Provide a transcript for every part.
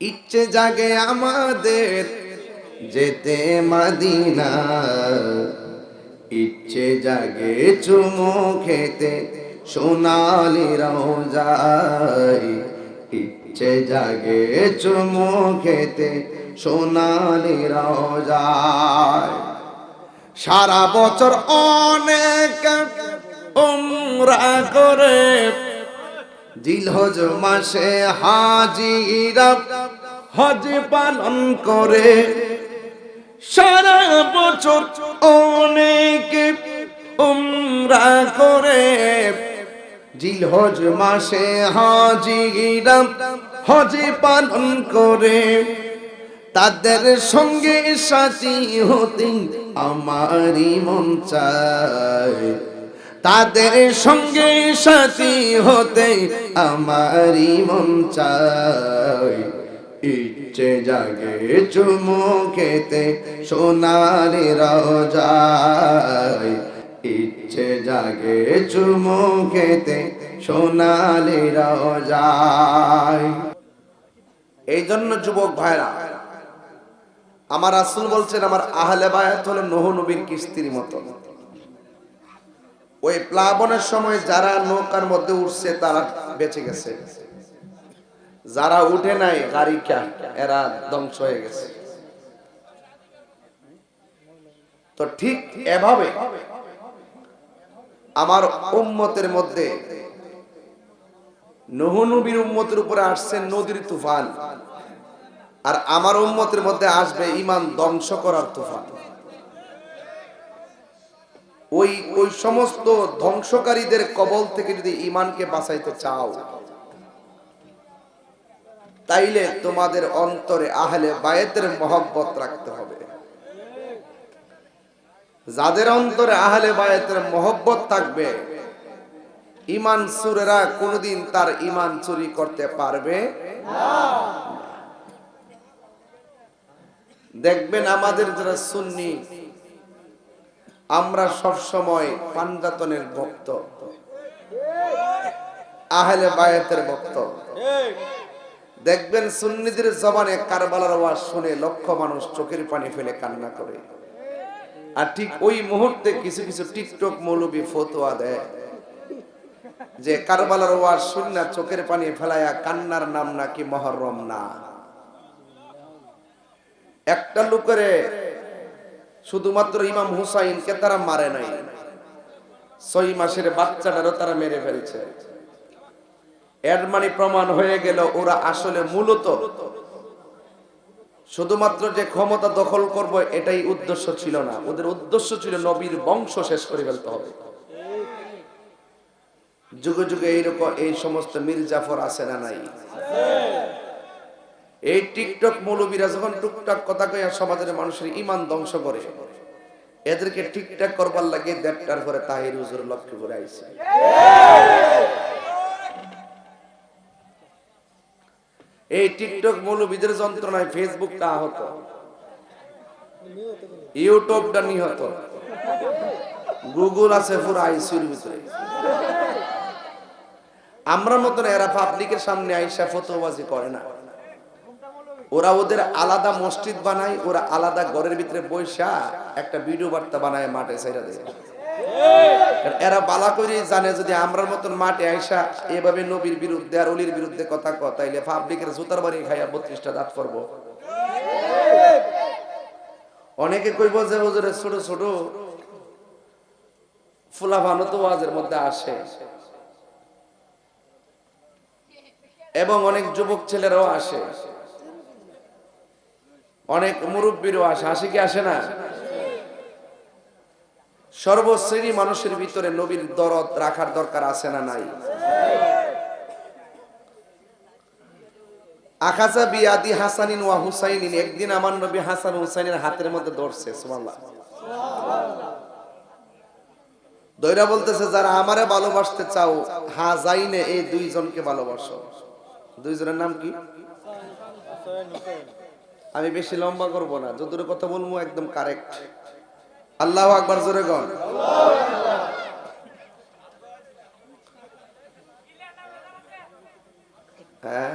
ইচ্ছে জাগে আমাদের যেতে মাদিনা। ইচ্ছে জাগে চুমু খেতে সোনালি রোজাই ইচ্ছে জাগে চুমু খেতে সোনালি রোজাই সারা বছর অনেক উমরা করে জিলহজ মাসে হাজিরা হজ পালন করে। সারা বছর অনেক উমরা করে। জিলহজ মাসে হাজিরা হজ পালন করে। তাদের সঙ্গে সাথী হতে আমারই মন চায়। তাদের সঙ্গে সাথী হতে আমারই মন চায়। ইচ্ছে জাগে চুমু খেতে সোনালি রোজায়। ইচ্ছে জাগে চুমু খেতে সোনালি রোজায়। এই জন্য যুবক ভাইরা, আমার রাসূল বলছেন, আমার আহলে বায়াত হলো নহ নবীর কিস্তির মতো। ওই প্লাবনের সময় যারা নৌকার মধ্যে উঠছে, তারা বেঁচে গেছে। যারা উঠে নাই, গাড়িটা, এরা ধ্বংস হয়ে গেছে। তো ঠিক এভাবে আমার উম্মতের মধ্যে নহ নবীর উম্মতের উপরে আসছে নদীর তুফান, আর আমার উম্মতের মধ্যে আসবে ইমান ধ্বংস করার তুফান। ওই ওই সমস্ত ধ্বংসকারীদের কবল থেকে যদি ইমানকে বাঁচাইতে চাও, তাইলে তোমাদের অন্তরে আহলে বায়েতের মহব্বত রাখতে হবে। যাদের অন্তরে আহলে বায়েতের মহব্বত থাকবে ইমান সুরেরা কোনদিন তার ইমান চুরি করতে পারবে দেখবেন আমাদের যারা সুন্নি আমরা সব সময় পাঞ্জাতনের ভক্ত। আহলে বায়াতের ভক্ত। দেখবেন সুন্নিদের জবানে কারবালার আওয়াজ শুনে লক্ষ মানুষ চোখের পানি ফেলে কান্না করে। আর ঠিক ওই মুহূর্তে কিছু কিছু টিকটক মৌলবী ফতোয়া দেয় যে কারবালার ওয়াজ শুননা চোখের পানি ফেলায়া কান্নার নাম নাকি মহরম না। একটা লোকের শুধুমাত্র ইমাম হুসাইনকে তারা মারে নাই। ছয় মাসের বাচ্চাটারও তারা মেরে ফেলছে। এর মানে প্রমাণ হয়ে গেল ওরা আসলে মূলত শুধুমাত্র যে ক্ষমতা দখল করব এটাই উদ্দেশ্য ছিল না। ওদের উদ্দেশ্য ছিল নবীর বংশ শেষ করে ফেলতে হবে। যুগে যুগে এইরকম এই সমস্ত মির্জাফর আছে না নাই? এই টিকটক মৌলবীরা যখন টুকটাক কথা কয়ে সমাজের মানুষের ইমান ধ্বংস করে, এদেরকে ঠিকঠাক করবার লাগে দেড়টার পরে তাহির হুজুর লক্ষ্য করে আইছে। এই টিকটক মৌলবীদের যন্ত্রণায় ফেসবুকটা আহত। ইউটিউবটা নিহত। গুগল আছে পুরো আইসিউর ভিতরে। আমরা মতন এরা পাবলিকের সামনে আইসা ফতোবাজি করে না। ওরা ওদের আলাদা মসজিদ বানায়, ওরা আলাদা ঘরের ভিতরে বৈশা একটা ভিডিও বার্তা বানায় মাঠে সাইরা দেয়। এরা বালা করে জানে যদি আমরার মতন মাঠে আইসা এভাবে নবীর বিরুদ্ধে আর অলির বিরুদ্ধে কথা কয়, তাইলে পাবলিকের জুতার বাড়ি খাইয়া বত্রিশটা দাঁত করব। অনেকে কইব যে, হুজুরে, ছোট ছোট, ফুলা ভানো তো ওয়াজের মধ্যে আসে। এবং অনেক যুবক ছেলেরাও আসে। অনেক মুরব্বীরও আসে হাসি কি আসে না? সর্বশ্রেণী মানুষের ভিতরে নবীর দরদ রাখার দরকার আছে না নাই? আখাজা বিয়াদি হাসানিন ওয়া হুসাইনিন, একদিন আমার নবী হাসান হুসাইনের হাতের মধ্যে ধরছে, সুবহানাল্লাহ। দৈরা বলতেছে, যারা আমারে ভালোবাসতে চাও হা যাইনে এই দুইজনকে ভালোবাসো। দুইজনের নাম কি? আমি বেশি লম্বা করব না যদুর কথা বলব একদম কারেক্ট আল্লাহ আকবার, জোরে গন হ্যাঁ?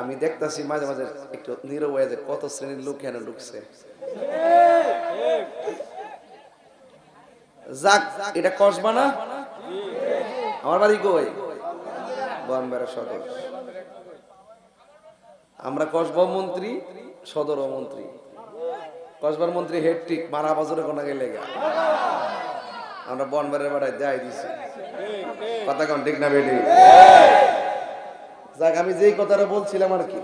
আমি দেখতাছি মাঝে মাঝে একটু নীরব হয়ে কত শ্রেণির লোক এখানে ঢুকছে। যাক, এটা কসবা না? আমার বাড়ি কই? বনবেড়া সদর আমরা কসবা মন্ত্রী, সদর মন্ত্রী। কসবার মন্ত্রী হেডটিক মারা বছরে কোনা আমরা বনবেড়ের বেড়ায় দেয় দিছি। কথা কন, ঠিক না বেটি? যাক, আমি যেই কথাটা বলছিলাম আর কি।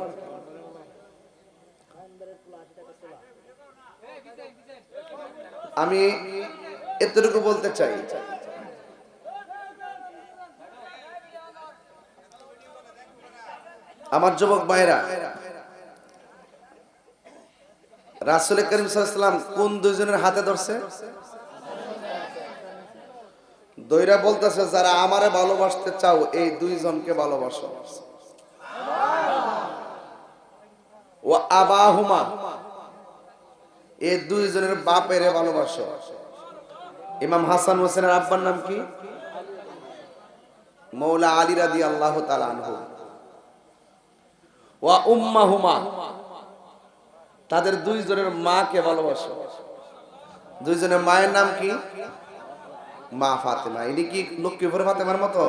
আমি এতটুকু বলতে চাই। আমার যুবক ভাইরা, রাসুল করিম সাল্লাম কোন দুইজনের হাতে ধরছে? দইরা বলতেছে, যারা আমারে ভালোবাসতে চাও, এই দুইজনকে ভালোবাসো। ও আবাহুমা এই দুইজনের বাপেরে ভালোবাসো। ইমাম হাসান হোসেনের আব্বার নাম কি? মৌলা আলী রাদি আল্লাহ তালানহু ওয়া উম্মাহুমা। তাদের দুইজনের মাকে ভালোবাসো। দুইজনের মায়ের নাম কি? মা ফাতেমা। ইনি কি লক্ষ্মীপুর ফাতেমার মতো?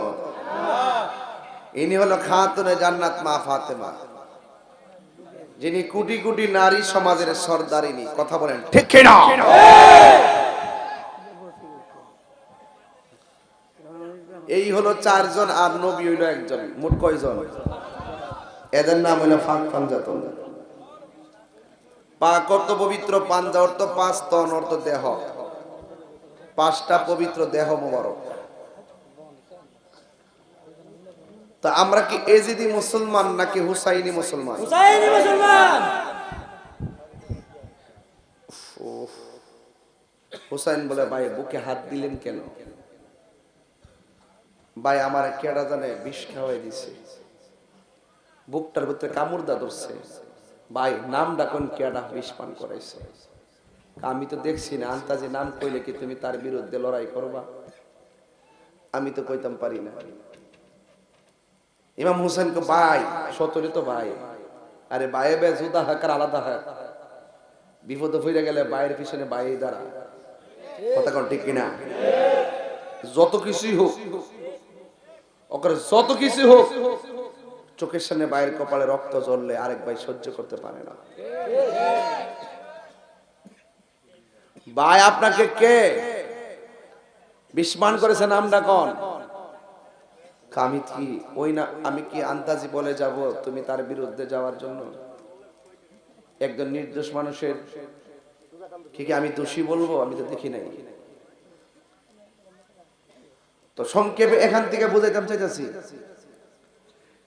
ইনি হলো খাতুনে জান্নাত মা ফাতেমা। যিনি কোটি কোটি নারী সমাজের সর্দারিনী। কথা বলেন, ঠিক কিনা? এই হলো চারজন আর নবী হইল একজন। মোট কয়জন? এদের নাম হইল ফাঁক পাঞ্জাতন পাক অর্থ পবিত্র পাঞ্জা অর্থ পাঁচ তন অর্থ দেহ। পাঁচটা পবিত্র দেহ মোবারক। তা আমরা কি এজিদি মুসলমান নাকি হুসাইনি মুসলমান? হুসাইনি মুসলমান! হুসাইন বলে ভাই বুকে হাত দিলেন কেন? ভাই আমার কেডা জানে বিষ খাওয়াই দিছে। বুকটার ভিতরে কামড় দা ধরছে। ভাই নাম ডাকুন কেডা বিষ পান করাইছে? আমি তো দেখছি না আন্তাজে নাম কইলে কি তুমি তার বিরুদ্ধে লড়াই করবা? আমি তো কইতাম পারি না। ইমাম হুসেন কো, ভাই সতরি তো ভাই। আরে ভাই বে জুদা হাকার আলাদা হয় বিপদে ফিরে গেলে বাইরের পিছনে বাইরে দাঁড়া। কথা কোন ঠিক কিনা? যত কিছুই হোক ওকে যত কিছু হোক চোখের সামনে বাইরের কপালে রক্ত জ্বললে আরেক ভাই সহ্য করতে পারে না। ভাই, আপনাকে কে? বিস্মান করেছে নামটা কোন? আমি কি, ওই না, আমি কি আন্তাজি বলে যাব তুমি তার বিরুদ্ধে যাওয়ার জন্য? একজন নির্দোষ মানুষের কি আমি দোষী বলব? আমি তো দেখি নাই। তো সংক্ষেপে এখান থেকে বুঝাইতাম চাইতেছি।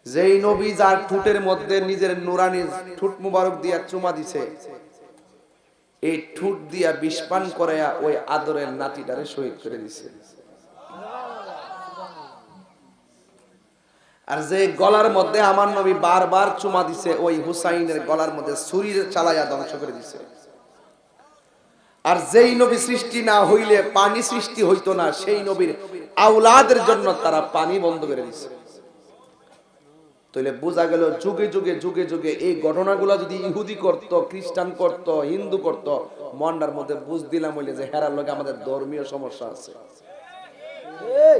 যেই নবী যার ঠুটের মধ্যে নিজের নুরানি ঠুট মুবারক দিয়া চুমা দিছে, এই ঠুট দিয়া বিষপান করে ওই আদরের নাতিটারে শহীদ করে দিছে। আর যে গলার মধ্যে আমার নবী বারবার চুমা দিছে, ওই হুসাইনের গলার মধ্যে ছুরির চালাইয়া ধ্বংস করে দিছে। আর যেই নবী সৃষ্টি না হইলে পানি সৃষ্টি হইতো না, সেই নবীর আউলাদের জন্য তারা পানি বন্ধ করে দিছে। তাহলে বোঝা গেল যুগে যুগে যুগে যুগে এই ঘটনাগুলো যদি ইহুদি করত, খ্রিস্টান করত, হিন্দু করত, মন্ডার মধ্যে বুঝ দিলাম হইলে যে হেরার লোকে আমাদের ধর্মীয় সমস্যা আছে।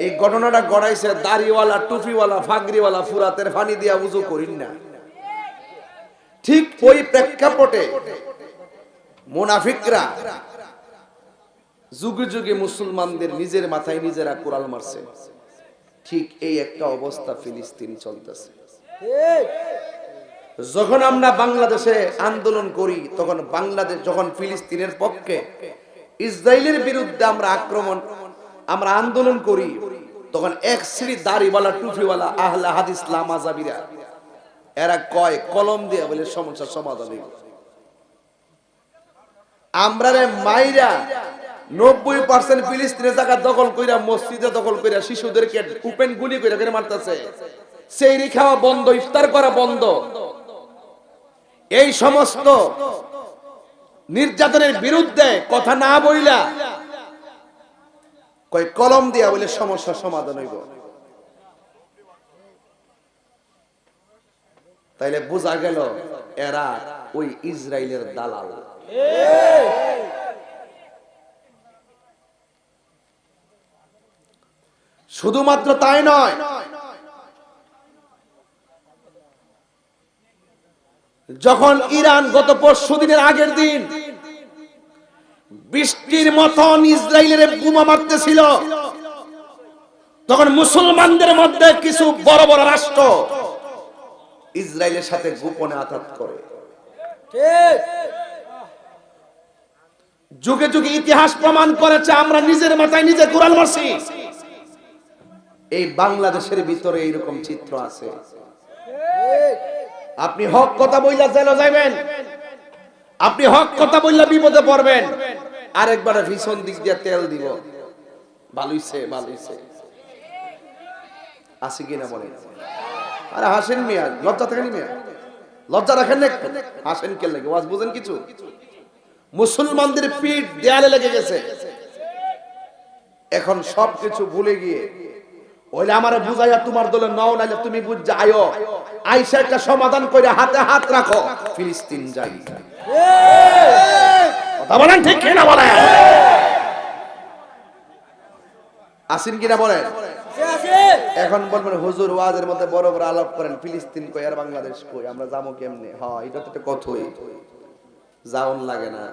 এই ঘটনাটা গড়াইছে দাড়িওয়ালা, টুপিওয়ালা ফাগরিওয়ালা ফুরাতের ফানি দিয়া উজু করিন না। ঠিক ওই প্রেক্ষাপটে মুনাফিকরা যুগে যুগে মুসলমানদের নিজের মাথায় নিজেরা কোরাল মারছে। ঠিক এই একটা অবস্থা ফিলিস্তিন চলতেছে। যখন আমরা বাংলাদেশে আন্দোলন করি, তখন বাংলাদেশ যখন ফিলিস্তিনের পক্ষে ইসরায়েলের বিরুদ্ধে আমরা আক্রমণ, আমরা আন্দোলন করি, তখন এক শ্রী দাড়িওয়ালা, টুপিওয়ালা, আহলা হাদিস, লামাজাবিরা, এরা কয়, কলম দিয়ে বলে সমস্যার সমাধান হইব আমরা রে মাইরা নব্বই পার্সেন্ট ফিলিস্তিনের জায়গা দখল কইরা, মসজিদে দখল কইরা শিশুদেরকে উপেন গুলি করে মারতেছে। সেই খাওয়া বন্ধ, ইফতার করা বন্ধ। এই সমস্ত নির্যাতনের বিরুদ্ধে কথা না বইলা কয় কলম দিয়া বলে সমস্যার সমাধান হইব। তাইলে বোঝা গেল এরা ওই ইসরায়েলের দালাল। শুধুমাত্র তাই নয় যখন ইরান গত পরশু দিনের আগের দিন বৃষ্টির মতন ইসরায়েলের বোমা মারতেছিল তখন মুসলমানদের মধ্যে কিছু বড় বড় রাষ্ট্র ইসরায়েলের সাথে গোপনে আঘাত করে। যুগে যুগে ইতিহাস প্রমাণ করেছে আমরা নিজের মাথায় নিজে কোরআন মারছি এই বাংলাদেশের ভিতরে এইরকম চিত্র আছে। আপনি হক কথা বইলা জেলে যাইবেন, আপনি হক কথা বললে বিপদে পড়বেন, আরেকবারে ভীষণ দিক দিয়ে তেল দিব। ভালোইছে ভালোইছে আছে কিনা বলে আরে হাসেন মিয়া, লজ্জা থাকেন মিয়া? লজ্জা রাখেন না হাসেন কে লাগে? ওয়াজ বুঝেন কিছু? মুসলমানদের পিঠ দেয়ালে লেগে গেছে। এখন সব কিছু ভুলে গিয়ে ওইলে আমার বুঝাইয়া তোমার দলে নাও, নাইলে তুমি বুঝ আয়ো। আইসা একটা সমাধান করে হাতে হাত রাখো। ফিলিস্তিন যাই। কথা বলেন ঠিক কিনা বলেন? আসিন কিনা বলেন? এখন বলবেন, হুজুর, ওয়াজের মধ্যে বড় বড় আলাপ করেন। ফিলিস্তিন কই আর বাংলাদেশ কই? আমরা যাব কেমনে? হ্যাঁ এটা তো একটা কথাই যাওন লাগে না।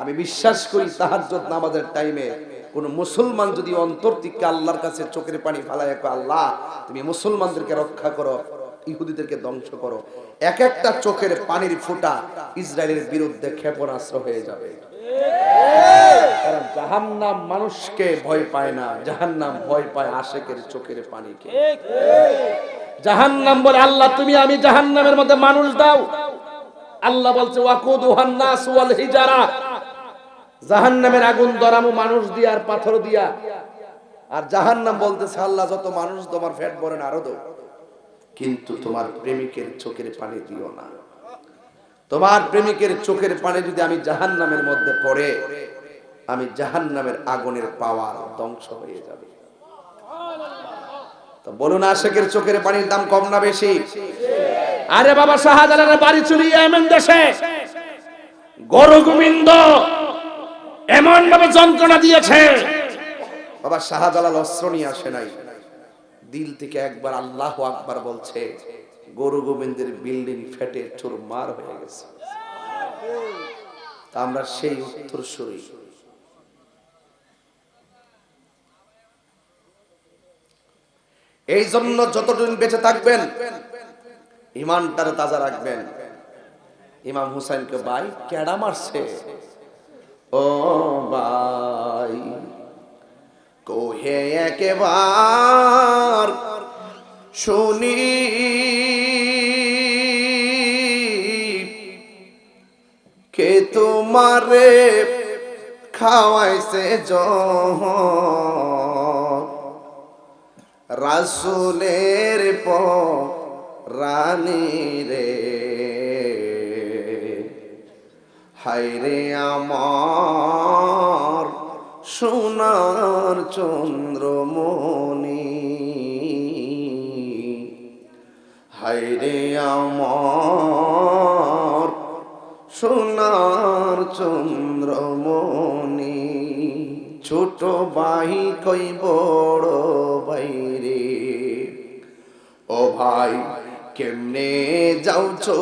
আমি বিশ্বাস করি তাহাজ্জুদ নামাজের টাইমে কোন মুসলমান যদি অন্তর থেকে আল্লাহর কাছে চোখের পানি ফালায় আল্লাহ, তুমি মুসলমানদেরকে রক্ষা করো, ইহুদিদেরকে ধ্বংস করো। এক একটা চোখের পানির ফোঁটা ইসরায়েলের বিরুদ্ধে ক্ষেপণাস্ত্র হয়ে যাবে। কারণ জাহান্নাম মানুষকে ভয় পায় না, জাহান্নাম ভয় পায় আশেকের চোখের পানিকে। জাহান্নাম বলে, আল্লাহ, তুমি আমি জাহান্নামের মধ্যে মানুষ দাও। আল্লাহ বলছে ওয়াকুদুহান নাস ওয়াল হিজারা। জাহান্নামের আগুন দরামু মানুষ দিয়া আর পাথর দিয়া। আর জাহান্নাম বলতেছে, আল্লাহ, যত মানুষ তোমার ফ্যাট ভরেন আরও দাও। কিন্তু তোমার প্রেমিকের চোখের পানি দিও না। তোমার প্রেমিকের চোখের পানি যদি আমি জাহান্নামের মধ্যে পড়ে, আমি জাহান্নামের আগুনের পাওয়ার ধ্বংস হয়ে যাবে। তো বলুন, আশেকের চোখের পানির দাম কম না বেশি? আরে বাবা, শাহজালালের বাড়ি চুরিয়ে এমন দেশে। গরু গোবিন্দ এমন ভাবে যন্ত্রণা দিয়েছে। বাবা, শাহজালাল অস্ত্র নিয়ে আসে নাই। দিল থেকে একবার আল্লাহ আকবার বলছে, গরু গোবিন্দের বিল্ডিং ফেটে চুরমার হয়ে গেছে। আমরা সেই উত্তর সরি এই জন্য যতদিন বেঁচে থাকবেন, ইমানটার তাজা রাখবেন। ইমাম হুসাইনকে ভাই কেডা মারছে? ও ভাই কোহে একেবার শুনি। কে তোমারে খাওয়াইছে জহর? রাসুলের প রানী রে। হাইরে আমার সোনার চন্দ্রমণি। হাইরে আমার সোনার চন্দ্রমণি। ছোট বাই কই বড় বাইরে ও ভাই, কেমনে যাও চো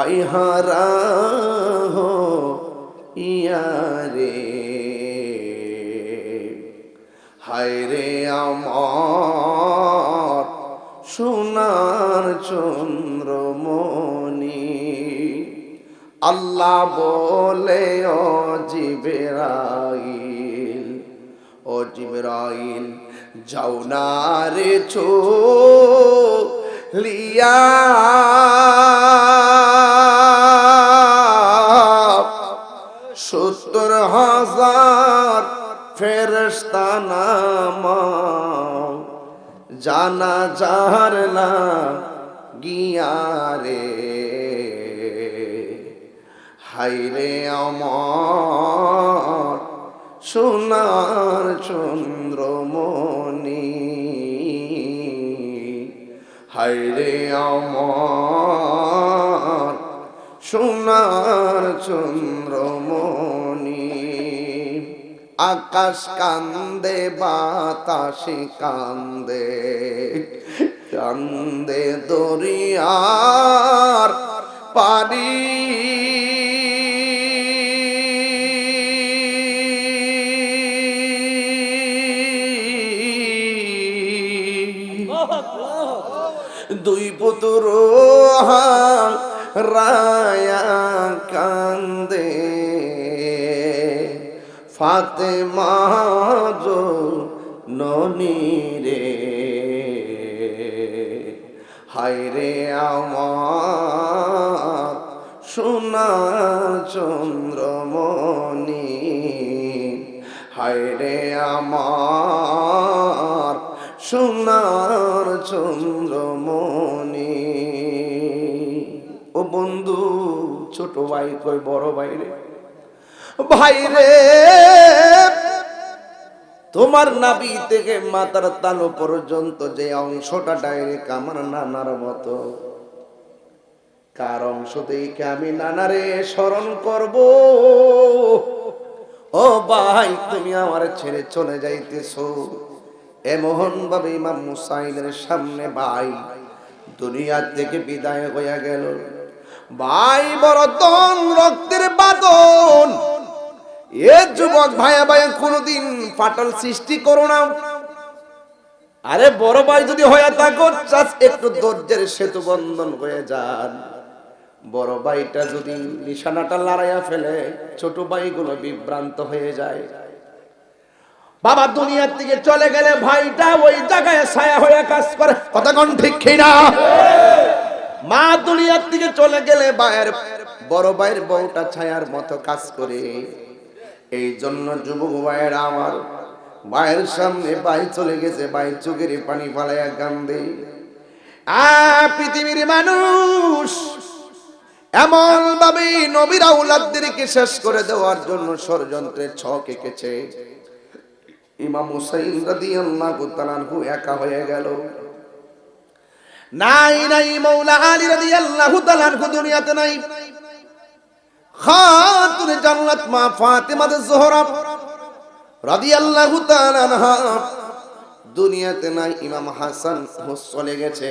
বাইহারা হো ইয়ারে। হায়রে আমার সোনার চন্দ্রমণি, আল্লাহ বলে, ও জিবেরাইল, ও জিবরাইল, যাও না রে চো লিয়া। সত্তর হাজার ফেরস্তা নাম। জানা যার না গিয়ারে হাইরে আমার সোনার চন্দ্রমণি আমার সোনার চন্দ্রমণি। আকাশ কান্দে বাতাসে কান্দে কান্দে দরিয়ার পারি দুই পুতুর রায়া কান্দে। ফাতে মাজো ননি রে হায়রে আমার সোনার চন্দ্রমণি হায়রে আমার সোনার চন্দ্রমণি। ও বন্ধু, ছোট ভাই কই, বড় ভাই রে? ভাই রে, তোমার নাবি থেকে মাথার তালু পর্যন্ত যে অংশটা ডাইরেক্ট আমার নানার মতো। কার অংশ থেকে আমি নানারে স্মরণ করব? ও ভাই, তুমি আমার ছেড়ে চলে যাইতেছো। এমন ভাবে ইমাম মুসাইলের সামনে ভাই দুনিয়া থেকে বিদায় হইয়া গেল। ভাই বড় তন রক্তের বাদন এ যুবক ভাইয়া ভাই কোনদিন ফাটল সৃষ্টি করো না। আরে বড় ভাই যদি হয়ে থাকো একটু ধৈর্যের সেতু বন্ধন হয়ে যান। বড় ভাইটা যদি নিশানাটা লড়াইয়া ফেলে, ছোট ভাইগুলো বিভ্রান্ত হয়ে যায়। বাবা দুনিয়ার থেকে চলে গেলে ভাইটা ওই জায়গায় ছায়া হয়ে কাজ করে। কতক্ষণ ঠিক না মা দুনিয়ার থেকে চলে গেলে ভাইয়ের বড় ভাইয়ের বউটা ছায়ার মতো কাজ করে। এই জন্য যুবক ভাইয়ের আমার ভাইয়ের সামনে ভাই চলে গেছে, ভাই চোখের পানি ফালাইয়া কান্দে। আ, পৃথিবীর মানুষ এমন ভাবে নবীরা উলাদদেরকে শেষ করে দেওয়ার জন্য ষড়যন্ত্রের ছক এঁকেছে। ইমাম হুসাইন রাদিয়াল্লাহু তাআলা একা হয়ে গেল। নাই নাই, মৌলা আলী রাদিয়াল্লাহু তাআলা দুনিয়াতে নাই। খাতুন জান্নাত মা ফাতেমা জোহরা রাদিয়াল্লাহু তাআলা আনহা দুনিয়াতে নাই, ইমাম হাসান হুস চলে গেছে।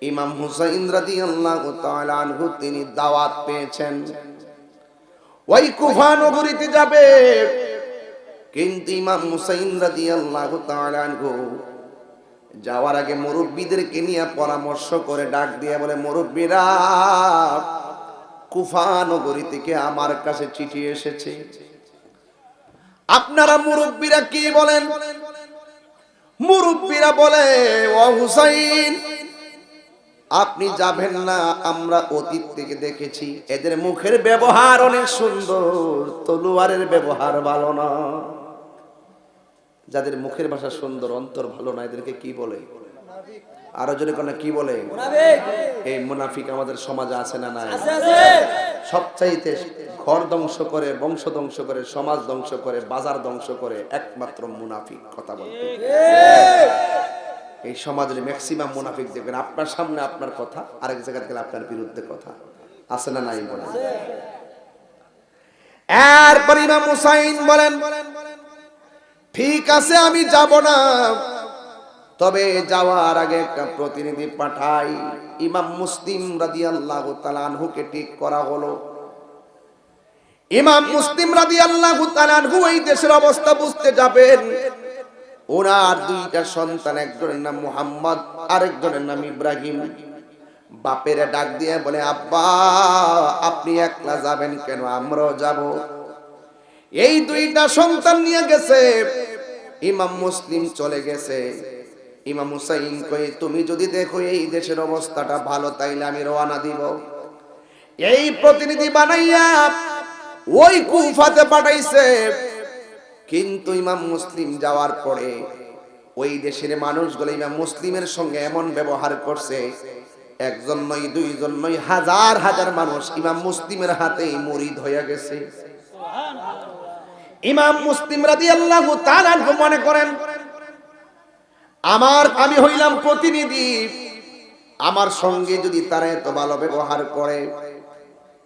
ইমাম হুসাইন রাদিয়াল্লাহু তাআলা আনহু তিনি দাওয়াত পেয়েছেন। ওই কুফা নগরীতে যাবে। কিন্তু ইমাম হুসাইন রাদিয়াল্লাহু তাআলা আনহু যাওয়ার আগে মুরব্বীদেরকে নিয়ে পরামর্শ করে ডাক দিয়ে বলে, মুরব্বীরা, কুফা নগরী থেকে আমার কাছে চিঠি এসেছে। আপনারা মুরব্বীরা কি বলেন? মুরব্বীরা বলে, ও হুসাইন, আপনি যাবেন না, আমরা অতীত থেকে দেখেছি। এদের মুখের ব্যবহার অনেক সুন্দর, তলুয়ারের ব্যবহার ভালো না। যাদের মুখের ভাষা সুন্দর অন্তর ভালো না এদেরকে কি বলে? আরও জনে কোন কি বলে? এই মুনাফিক আমাদের সমাজে আছে না নাই? সবচাইতে ঘর ধ্বংস করে বংশ ধ্বংস করে সমাজ ধ্বংস করে বাজার ধ্বংস করে একমাত্র মুনাফিক কথা বলতে এই সমাজের ম্যাক্সিমাম মুনাফিক দেখবেন। আপনার সামনে আপনার কথা আরেক জায়গায় গেলে আপনার বিরুদ্ধে কথা। আছে না নাই বলেন এরপর ইমাম হুসাইন বলেন ঠিক আছে, আমি যাব না। তবে যাওয়ার আগে একটা প্রতিনিধি পাঠাই। ইমাম মুসলিম রাদিয়াল্লাহু তাআলা আনহুকে ঠিক করা হলো। ইমাম মুসলিম রাদিয়াল্লাহু তাআলা আনহু এই দেশের অবস্থা বুঝতে যাবেন। ওনার দুইটা সন্তান, একজনের নাম মুহাম্মদ, আরেকজনের নাম ইব্রাহিম। বাপের ডাক দিয়ে বলে, আব্বা, আপনি একলা যাবেন কেন? আমরাও যাব। এই দুইটা সন্তান নিয়ে গেছে। ইমাম মুসলিম চলে গেছে। ইমাম হুসাইন কই তুমি যদি দেখো এই দেশের অবস্থাটা ভালো, তাইলে আমি রওনা দিব। এই প্রতিনিধি বানাইয়া ওই কুফাতে পাঠাইছে। কিন্তু ইমাম মুসলিম যাওয়ার পরে ওই দেশের মানুষগুলো ইমাম মুসলিমের সঙ্গে এমন ব্যবহার করছে, একজন নয়, দুইজন নয়, হাজার হাজার মানুষ ইমাম মুসলিমের হাতেই মুরিদ হয়ে গেছে। ইমাম মুসলিম রাদি আল্লাহ মনে করেন, আমার, আমি হইলাম প্রতিনিধি। আমার সঙ্গে যদি তারা এত ভালো ব্যবহার করে,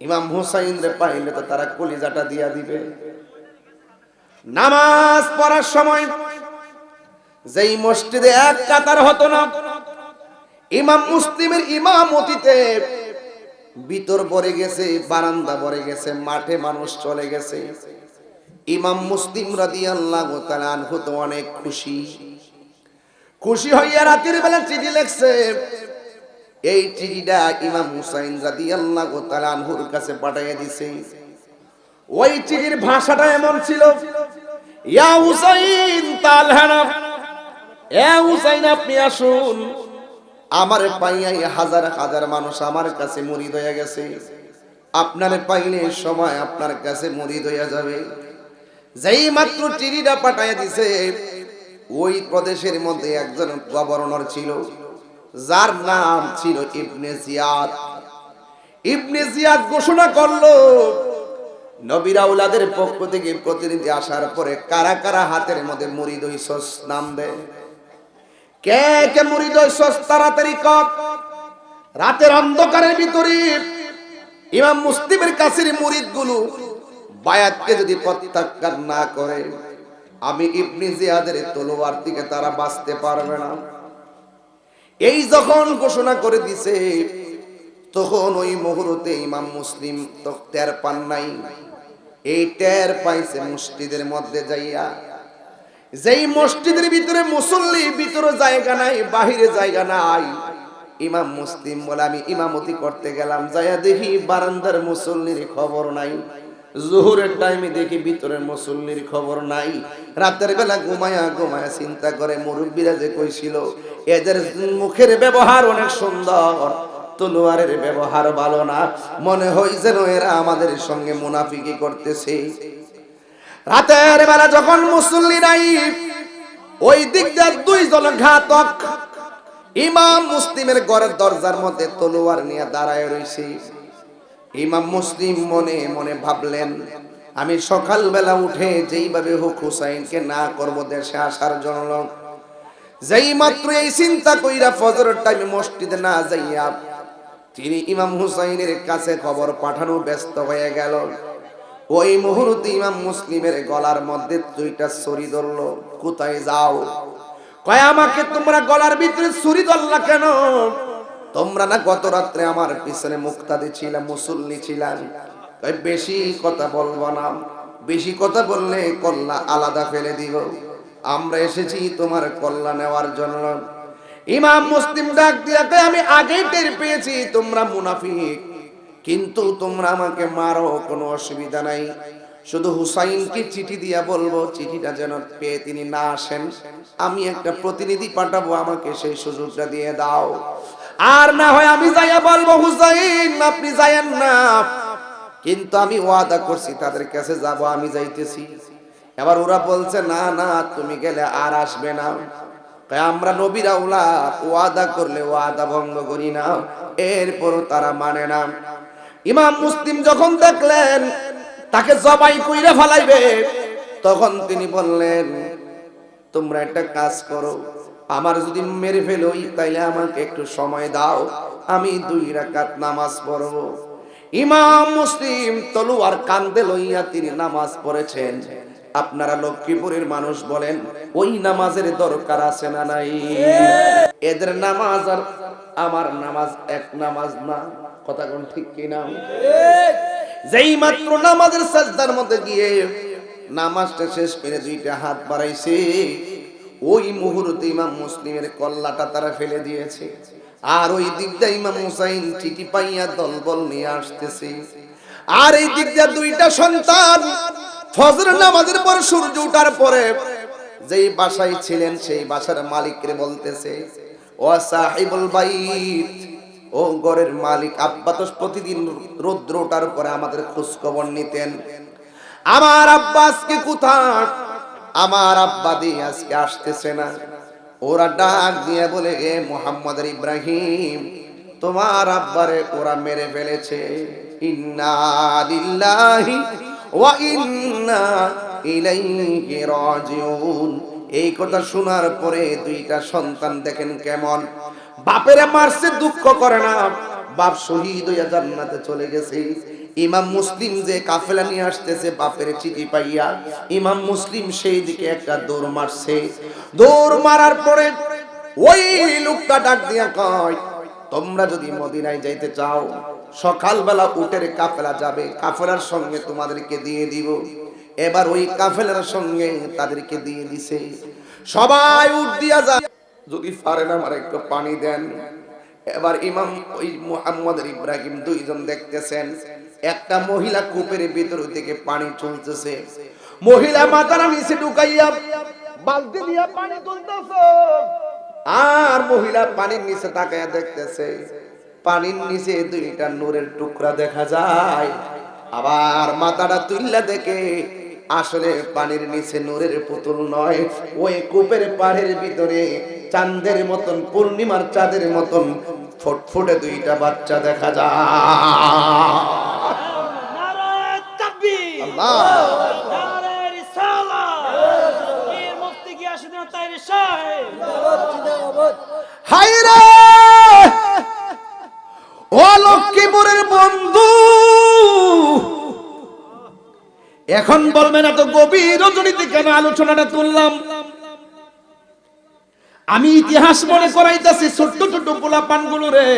ইমাম হুসাইন রে পাইলে তো তারা কলিজাটা দিয়া দিবে। নামাজ পড়ার সময় যেই মসজিদে এক কাতার হতো না, ইমাম মুসলিমের ইমামতিতে ভিতর ভরে গেছে, বারান্দা ভরে গেছে, মাঠে মানুষ চলে গেছে। ইমাম মুসলিম তাআলা আনহু তো অনেক খুশি। খুশি হইয়া রাতের বেলা চিঠি লেখছে। এই চিঠিটা ইমাম হুসাইন রাদিয়াল্লাহু তাআলা আনহুর কাছে পাঠিয়ে দিছে। ওই চিঠির ভাষাটা এমন ছিল, ইয়া হুসাইন তালহানা হুসাইন আপনি আসুন। আমার হাজার হাজার মানুষ আমার কাছে গেছে। আপনার পাইলে সময় আপনার কাছে মুরিদ হয়ে যাবে। যেই মাত্র চিঠিটা পাঠাইয়া দিছে, ওই প্রদেশের মধ্যে একজন গভর্নর ছিল, যার নাম ছিল ইবনে জিয়াদ। ইবনে জিয়াদ ঘোষণা করল, নবীর আউলাদের পক্ষ থেকে প্রতিনিধি আসার পরে কারা কারা হাতের মধ্যে মুড়ি দই সস নাম দেয়? কে কে মুড়ি দই সস তাড়াতাড়ি কপ রাতের অন্ধকারের ভিতরে ইমাম মুসলিমের কাছের মুরিদগুলো বায়াতকে যদি প্রত্যাখ্যান না করে, আমি ইবনে জিয়াদের তলোয়ার থেকে তারা বাঁচতে পারবে না। এই যখন ঘোষণা করে দিছে, তখন ওই মুহূর্তে ইমাম মুসলিম তো টের পান নাই। এই টের পাইছে মসজিদের মধ্যে যাইয়া। যেই মসজিদের ভিতরে মুসল্লি ভিতরে জায়গা নাই, বাহিরে জায়গা নাই, ইমাম মুসলিম বলে, আমি ইমামতি করতে গেলাম, যাইয়া দেখি বারান্দার মুসল্লির খবর নাই। জোহরের টাইমে দেখি ভিতরের মুসল্লির খবর নাই। রাতের বেলা ঘুমায়া ঘুমায়া চিন্তা করে মুরব্বীরা যে কইছিল, এদের মুখের ব্যবহার অনেক সুন্দর, তলোয়ারের ব্যবহার ভালো না। মনে হয় যেন এরা আমাদের সঙ্গে মুনাফিকি করতেছে। রাতের বেলা যখন মুসল্লি নাই, ওই দিক দিয়ে দুইজন ঘাতক ইমাম মুসলিমের ঘরের দরজার মধ্যে তলোয়ার নিয়ে দাঁড়ায় রয়েছে ইমাম মুসলিম মনে মনে ভাবলেন, আমি সকালবেলা উঠে যেইভাবে হোক হুসাইনকে না করব দেশে আসার জন্য। যেই মাত্র এই চিন্তা কইরা ফজরের টাইমে মসজিদে না যাইয়া তিনি ইমাম হুসাইনের কাছে খবর পাঠানো ব্যস্ত হয়ে গেল। ওই মুহূর্তে ইমাম মুসলিমের গলার মধ্যে দুইটা ছুরি ধরলো, কোথায় যাও? কয়, আমাকে তোমরা গলার ভিতরে ছুরি ধরলা কেন? তোমরা না গত রাত্রে আমার পিছনে মুক্তাদি ছিলাম মুসল্লি ছিলাম বেশি কথা বলব না। বেশি কথা বললে কল্লা আলাদা ফেলে দিব। আমরা এসেছি তোমার কল্লা নেওয়ার জন্য। ইমাম মুসলিম ডাক দিয়া কয়, আমি আগেই টের পেয়েছি তোমরা মুনাফিক। কিন্তু তোমরা আমাকে মারো কোনো অসুবিধা নাই। শুধু হুসাইনকে চিঠি দিয়া বলব চিঠিটা যেন পেয়ে তিনি না আসেন। আমি একটা প্রতিনিধি পাঠাবো আমাকে সেই সুযোগটা দিয়ে দাও। আর না হয় আমি যাইয়া বলব, হুসাইন, আপনি যায়েন না। কিন্তু আমি ওয়াদা করছি, তাদের কাছে যাব, আমি যাইতেছি। এবার ওরা বলছে, না না, তুমি গেলে আর আসবে না। আমরা নবীরা উলা ওয়াদা করলে ওয়াদা ভঙ্গ করি না, এরপরও তারা মানে না। ইমাম মুসলিম যখন দেখলেন, তাকে জবাই কইরা ফেলাইবে, তখন তিনি বললেন, তোমরা একটা কাজ করো আমার যদি মেরে ফেলোই তাইলে আমাকে একটু সময় দাও, আমি দুই রাকাত নামাজ পড়ব। ইমাম মুসলিম তলুয়ার কান্দে লইয়া তিনি নামাজ পড়েছেন। আপনারা লক্ষ্মীপুরের মানুষ বলেন, ওই নামাজের দরকার আছে না নাই? এদের নামাজ আর আমার নামাজ এক নামাজ না। কথা কোন ঠিক কি কিনা যেই মাত্র নামাজের সাজদার মধ্যে গিয়ে নামাজটা শেষ করে দুইটা হাত বাড়াইছে ওই মুহূর্তে ইমাম মুসলিমের কল্লাটা তারা ফেলে দিয়েছে। আর ওই দিকটা ইমাম হুসাইন চিঠি পাইয়া দলবল নিয়ে আসতেছে। আর এই দিকটা দুইটা সন্তান ফজর নামাজের পর সূর্য উঠার পরে যেই বাসায় ছিলেন, সেই বাসার মালিকরে বলতেছে, ও সাহিবুল বাইত, ও ঘরের মালিক, আব্বা তো প্রতিদিন রৌদ্র ওঠার পরে আমাদের খোঁজ খবর নিতেন। আমার আব্বা আজকে কোথায়? আমার আব্বা দিয়ে আজকে আসতেছে না। ওরা ডাক দিয়ে বলে, এ মোহাম্মদ ইব্রাহিম, তোমার আব্বারে ওরা মেরে ফেলেছে। এই কথা শোনার পরে দুইটা সন্তান দেখেন কেমন। বাপেরে মারছে, দুঃখ করে না। বাপ শহীদ হইয়া জান্নাতে চলে গেছে। ইমাম মুসলিম যে কাফেলা নিয়ে আসতেছে, বাপের চিঠি পাইয়া ইমাম মুসলিম সেই দিকে একটা দৌড় মারছে। দৌড় মারার পরে ওই লোকটা ডাক দিয়া কয়, তোমরা যদি মদিনায় যাইতে চাও, সকালবেলা উটের কাফেলা যাবে, কাফেলার সঙ্গে তোমাদেরকে দিয়ে দিব। এবার ওই কাফেলার সঙ্গে তাদেরকে দিয়ে দিছে। সবাই উঠ দিয়া যায়। যদি পারেন আমার একটু পানি দেন। এবার ইমাম ওই মুহাম্মদ ইব্রাহিম দুইজন দেখতেছেন। একটা মহিলা কূপের ভিতর থেকে পানি চলতেছে। মহিলা মাথাটা নিচে ঢুকাইয়া বালতি দিয়া পানি তুলতেছে। আর মহিলা পানির নিচে তাকাইয়া দেখতেছে, পানির নিচে দুইটা নূরের টুকরা দেখা যায়। আবার মাথাটা তুললা দেখে, আসলে পানির নিচে নূরের পুতুল নয়, ওই কূপের পাড়ের ভিতরে চাঁদের মতন, পূর্ণিমার চাঁদের মতন, ফুটফুটে দুইটা বাচ্চা দেখা যায়। ও লক্ষ্মীপুরের বন্ধু! এখন বলবেন এত গভীর রজনীতে কেন আলোচনাটা তুললাম? আমি ইতিহাস মনে করাইতেছি ছোট্ট ছোট্ট পোলা পানগুলো রে।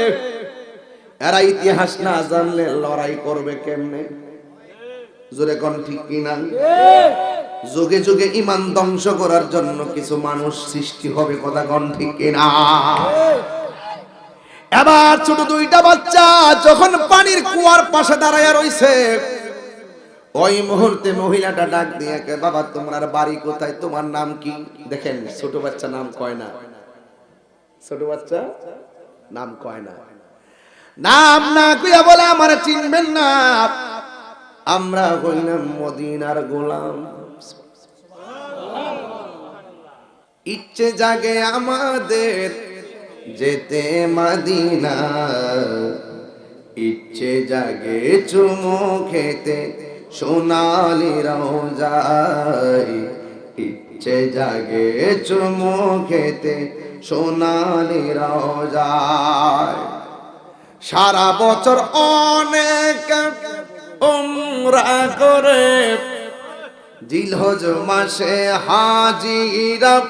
এরা ইতিহাস না জানলে লড়াই করবে কেমনে? জোরে কোন ঠিক কিনা যুগে যুগে ইমান ধ্বংস করার জন্য কিছু মানুষ সৃষ্টি হবে, কথা কোন ঠিক কিনা এবার ছোট দুইটা বাচ্চা যখন পানির কুয়ার পাশে দাঁড়ায় রইছে, ওই মুহূর্তে মহিলাটা ডাক দিয়ে বাবা, তোমার বাড়ি কোথায়? তোমার নাম কি? দেখেন, ছোট বাচ্চা নাম কয় না? ছোট বাচ্চা নাম কয় না? নাম না কইয়া বলে, আমার চিনবেন না। আমরা হইলাম মদিনার গোলাম। ইচ্ছে জাগে আমাদের যেতে মাদিনা। ইচ্ছে জাগে চুমু খেতে সোনালি যায় ইচ্ছে জাগে চুমু খেতে সোনালি যায় সারা বছর অনেক উমরা করে। জিলহজ মাসে হাজিরা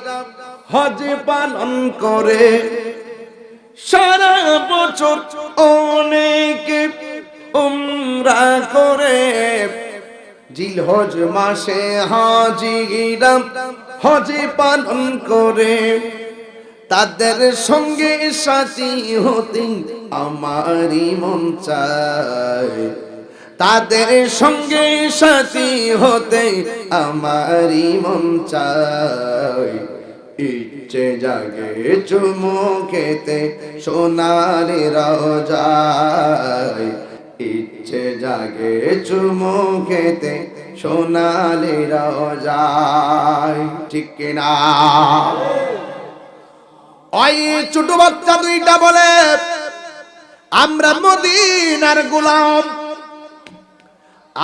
হজ পালন করে। সারা বছর অনেক উমরা করে। জিলহজ মাসে হাজিরা হজ পালন করে। তাদের সঙ্গে সাথী হতে আমারই মন চায়। তাদের সঙ্গে সাথী হতে আমারই মন চায়। ইচ্ছে জাগে চুমু খেতে সোনালি রাজায়। ইচ্ছে জাগে চুমু খেতে সোনালি রাজায়। ঠিক কিনা? ওই ছোট বাচ্চা দুইটা বলে, আমরা মদিনার গোলাম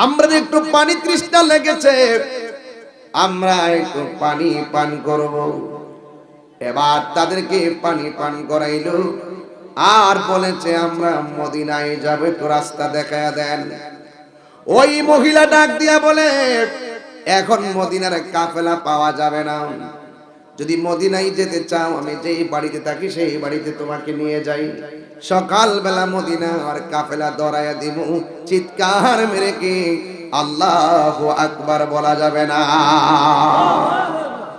আমরা একটু পানি তৃষ্ণা লেগেছে, আমরা একটু পানি পান করব। এবার তাদেরকে পানি পান করাইল। আর বলেছে, আমরা মদিনায় যাবে তো রাস্তা দেখায়া দেন। ওই মহিলা ডাক দিয়া বলে, এখন মদিনার কাফেলা পাওয়া যাবে না। যদি মদিনাই যেতে চাও, আমি যেই বাড়িতে থাকি সেই বাড়িতে তোমাকে নিয়ে যাই। সকালবেলা মদিনা আর কাফেলা দরায়া দিব চিৎকার মেরে কি আল্লাহ আকবার বলা যাবে না।